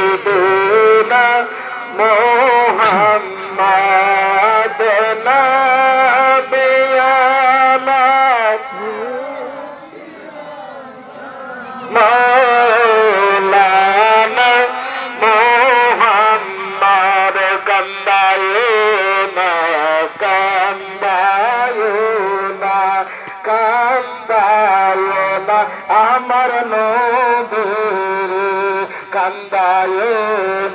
Sayyidina Muhammad কান্দায় না আমার নবীর কান্দায়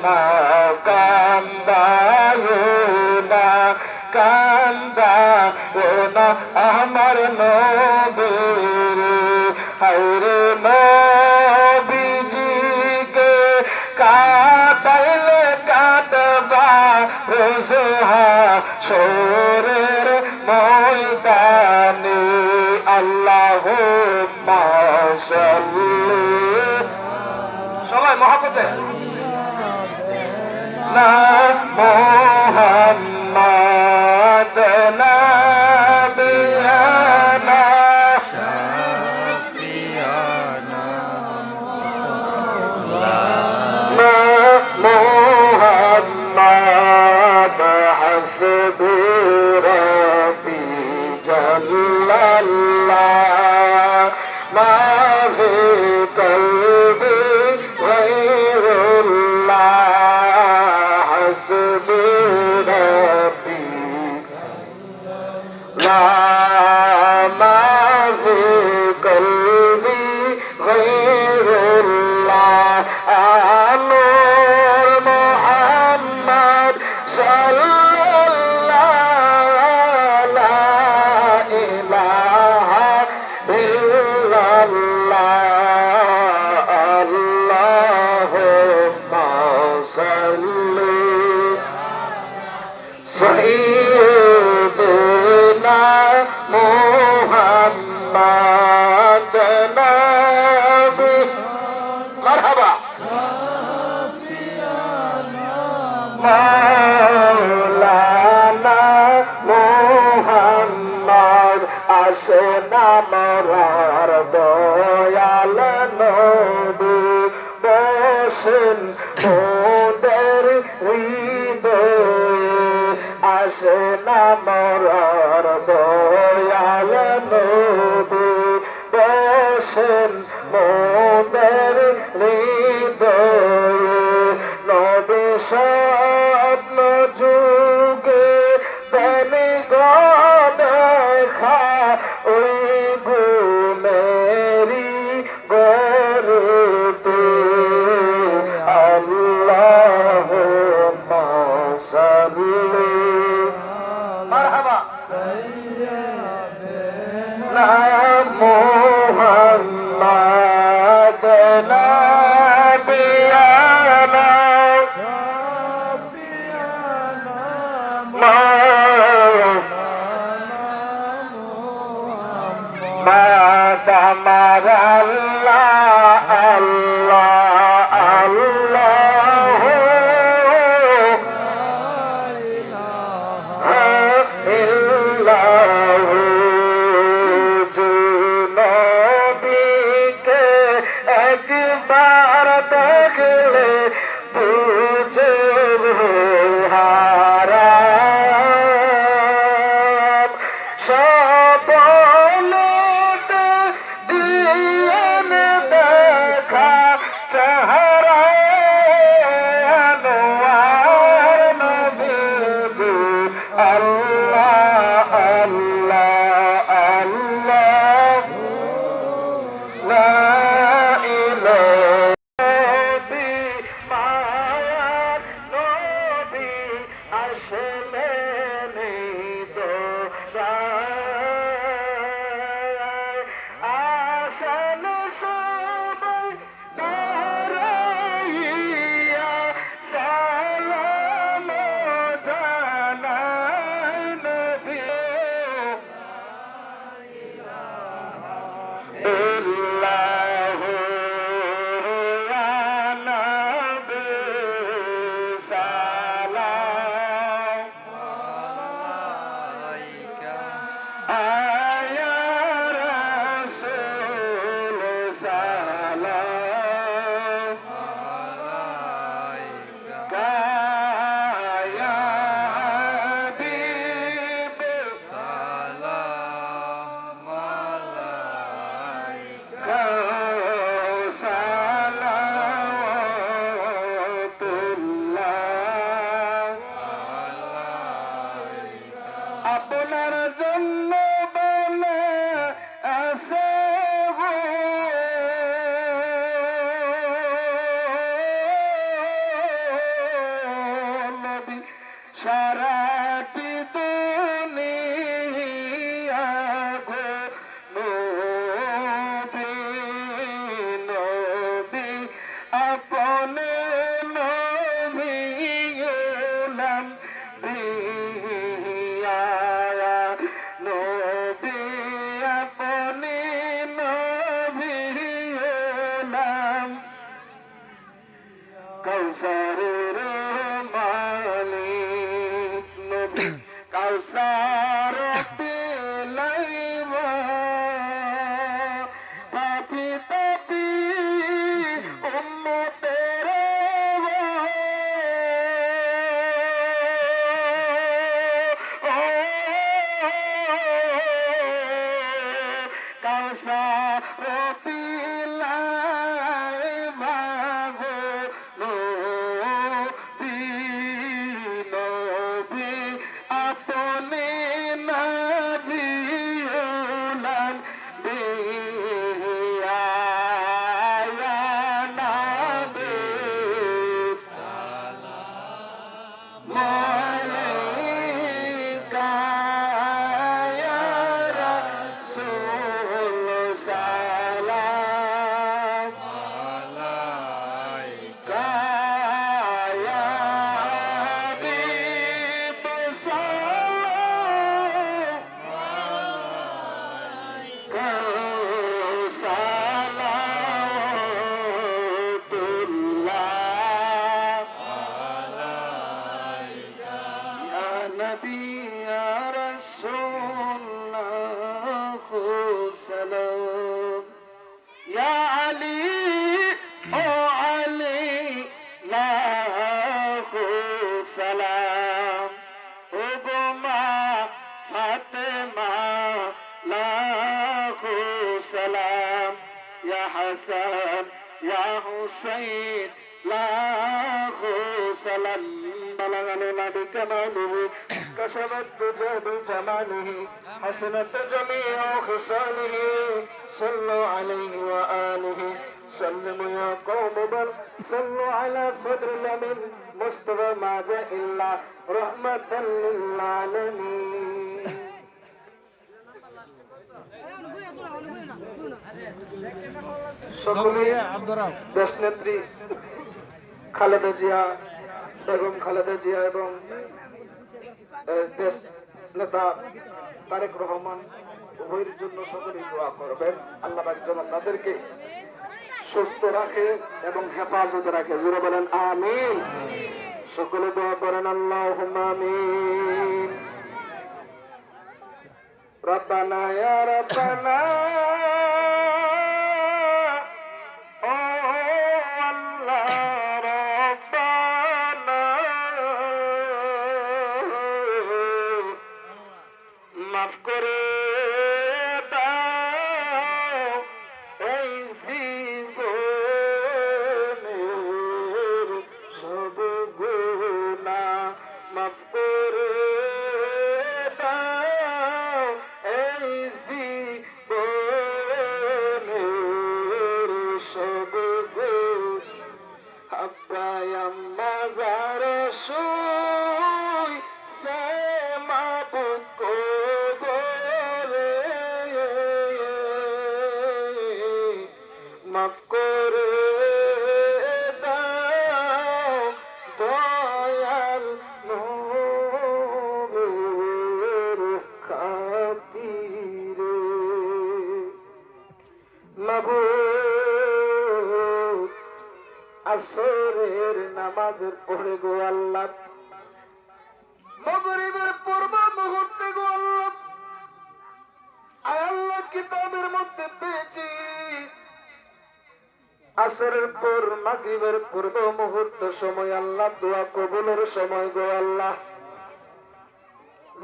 না اللهم সবাই মহাপতে না মোহাম্মদ الرحيم রে সারা কাউসার গোমা ফাতে লাখো সালাম, ইয়া হাসান, ইয়া হুসাইন লাখো সালাম। বালাগানো নাবি কামালুহু কসবত তুজাবি জামালুহু হাসনত জমিউ হুসানুহু সাল্লু আলাইহি ওয়া আলিহি। سلموا يا قوم بل صلوا على صدر الأمين مصطفى ما جاء إلا رحمة للعالمين সকলে দেশ নেত্রী খালেদা জিয়া বেগম খালেদা জিয়া এবং আহ, দেশ নেতা তারেক রহমান উভয়ের জন্য সকলে দোয়া করবেন আল্লাহ যেন তাদেরকে সুস্থ রাখে এবং হেফাজত রাখে। জুড়ে বলেন, আমিন। সকলে দোয়া করেন আল্লাহ আমিন। রতনা রতনা আসরের নামাজের পড়ে গো আল্লাহ। মগরিবের পূর্ব মুহূর্তে গো আল্লাহ। আল্লাহ, কিতাবের মধ্যে পেয়েছি। আসরের পর মাগরিবের পূর্ব মুহূর্ত সময় আল্লাহ, দোয়া কবুলের সময় গো আল্লাহ।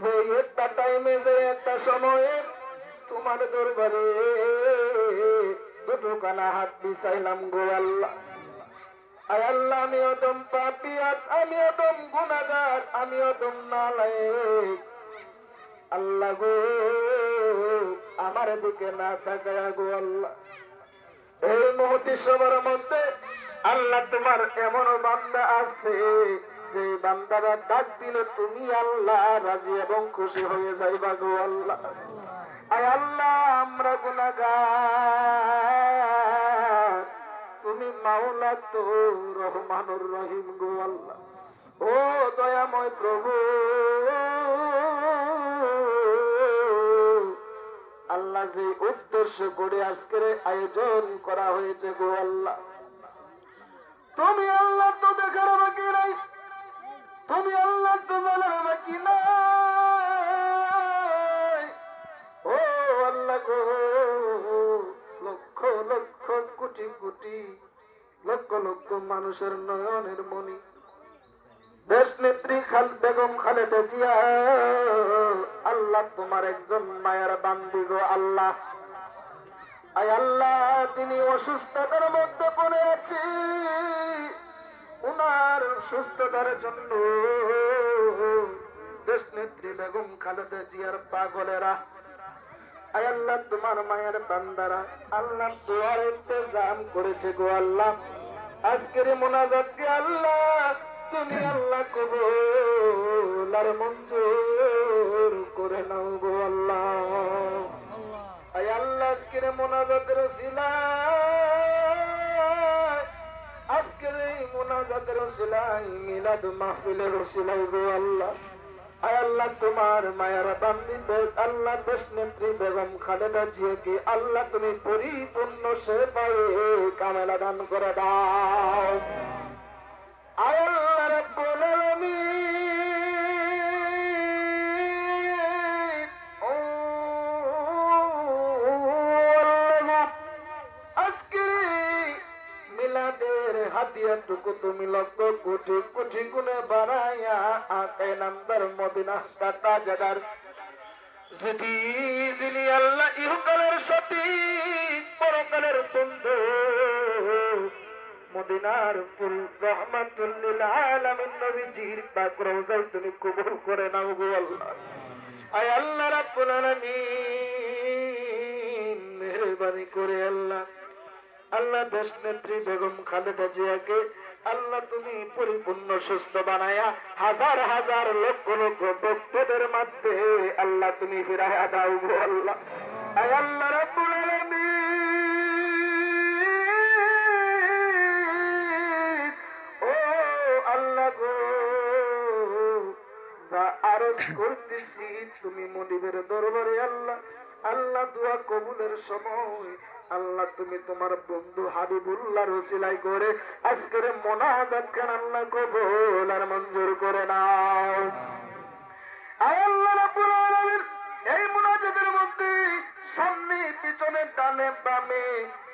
যে একটা টাইমে যে একটা সময়ে তোমার দরবারে কানা হাত আল্লাহ। পাপিয়াত নালায়েক। আল্লাহ গো, আমার দিকে না গো আল্লাহ। এই মুহূর্তে সবার মধ্যে আল্লাহ তোমার এমন বান্দা আছে, যে বান্দারা ডাক দিলে তুমি আল্লাহ রাজি এবং খুশি হয়ে যাইবা গো আল্লাহ। আয় আল্লাহ, আমরা গুনাগার মাওলা রহমানুর রহিম গো আল্লাহ। ও দয়াময় প্রভু। আল্লাহ যে উদ্দেশ্য করে আজকের আয়োজন করা হয়েছে গো আল্লাহ। তুমি আল্লাহ তো দেখার বাকি নাই। তুমি আল্লাহ তো জানার বাকি নাই। ও আল্লাহ গো, লক্ষ লক্ষ কোটি কোটি লক্ষ লক্ষ মানুষের নয়নের মনি দেশ নেত্রী খাল বেগম খালেদা জিয়া, আল্লাহ তোমার একজন মায়ের বান্দি গো আল্লাহ। আয় আল্লাহ, তিনি অসুস্থতার মধ্যে পড়ে আছি। উনার সুস্থতার জন্য দেশ নেত্রী বেগম খালেদা জিয়ার পাগলেরা, আয় আল্লাহ তোমার মায়ের বান্দারা আল্লাহ দোয়ার ইন্তজাম করেছে গো আল্লাহ। আজকের মোনাজাতকে আল্লাহ? তুমি আল্লাহ কবুল আর মঞ্জুর করে নাও গো আল্লাহ। আয় আল্লাহ, আজকের মোনাজাতের সিলাই আজকের এই মোনাজাতের সিলাই মিলাদ মাহফিলের সিলাই গো আল্লাহ। আল্লাহ, তোমার মায়ের বান্দিতে আল্লাহ দেশ নেত্রী বেগম খালেদা জিয়াকে আল্লাহ, তুমি পরিপূর্ণ সে পায়ে কামেলা দান করে দাও। আল্লাহ মিলাদের তুমি লক্ষ কোটি কোটি গুণে বাড়াইয়া আকে নাম্বার মদিনা কাটা জাগার যদি যিনি আল্লাহ ইহকালের সঠিক পরকালের বন্ধু। মদিনার ফুল রহমাতুল্লিল আলামিন নবীজির পাক রওজায় তুমি কবুল করে নাও গো আল্লাহ। আয় আল্লাহ রাব্বুল আলামিন, মেহেরবানি করে আল্লাহ। আল্লাহ দেশ নেত্রী বেগম খালেদা জিয়াকে, আল্লাহ তুমি পরিপূর্ণ সুস্থ বানায়া হাজার হাজার লক্ষ লক্ষ ভক্তদের মধ্যে আল্লাহ তুমি ফিরাইয়া দাও আল্লাহ। আল্লাহ ও আল্লাহ গো, যা করতেছি তুমি মনিবের দরবারে আল্লাহ। আল্লাহ দোয়া কবুলের সময়। আল্লাহ, তুমি তোমার বন্ধু হাবিবুল্লাহ রসিলাই করে আজকের মোনাজাত খান আল্লাহ কবুল আর মঞ্জুর করে নাও। আল্লাহ রাব্বুল আলামিন, এই মুনাজাতের মধ্যে সামনে, পিছনে, ডানে, বামে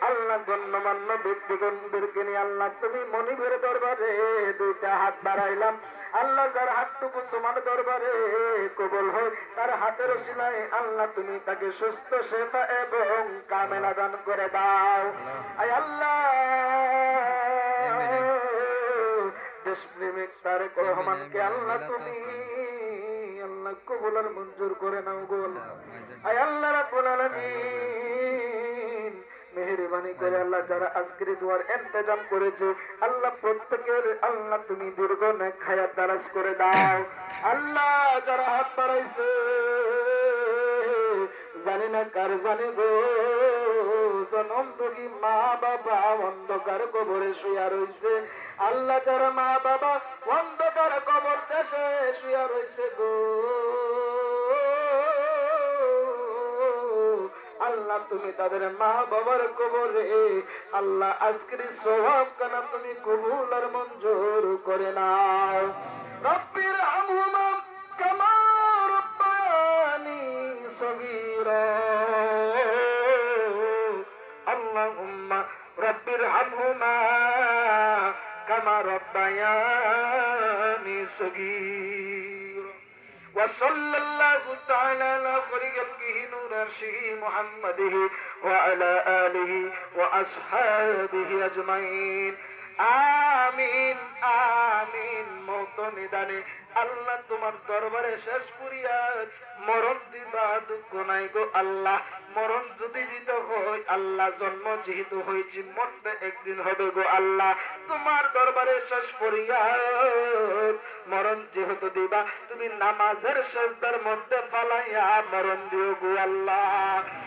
আল্লাহ গণ্যমান্য ব্যক্তিগণদেরকে নিয়ে আল্লাহ, তুমি মনিবের দরবারে দুইটা হাত বাড়াইলাম। আল্লাহ যার হাতটুকু তোমার দরবারে কবল হয় তার হাতের সিলাই আল্লাহ তুমি তাকে সুস্থ সেবা এবং কামেলা দান করে দাও। আয় আল্লাহ। দেশপ্রেমিক তারেক রহমানকে আল্লাহ তুমি আল্লাহ কবুলার মঞ্জুর করে নাও গো। আল্লাহ। আয় আল্লাহ রাব্বুল আলামিন। মেহেরবানি করে আল্লাহ যারা আজকের দুয়ার ইন্তজাম করেছে, আল্লাহ প্রত্যেকের, আল্লাহ তুমি দীর্ঘ নেক হায়াত দারাজ করে দাও। আল্লাহ যারা হাত বাড়াইছে, জানি না কার জানি গো, জনম দুঃখী মা বাবা অন্ধকার কবরে শুয়া রইছে। আল্লাহ যারা মা বাবা অন্ধকার কবর দেশে শুয়া রইছে গো। আল্লাহ, তুমি তাদের মা বাবার কবরে। আল্লাহ, আজকের স্বভাব কানা তুমি কবুল আর মঞ্জুর করে নাও। রব্বির হামহুমা কামা রব্বায়ানি সগীরা। আল্লাহুম্মা রব্বির হামহুমা কামা রব্বায়ানি সগীরা। وصلى الله تعالى على خلقه نور عرشه محمده وعلى آله وأصحابه أجمعين آمين آمين নিদানে। আল্লাহ তোমার দরবারে শেষ করিয়া মরণ দিবা, দুঃখ নাই গো আল্লাহ। মরণ যদি দিতে হয়, আল্লাহ জন্ম যেহেতু হয়েছি, মরতে একদিন হবে গো আল্লাহ। তোমার দরবারে শেষ করিয়া মরণ যেহেতু দিবা, তুমি নামাজের শেষদার মধ্যে ফালাইয়া মরণ দিও গো আল্লাহ।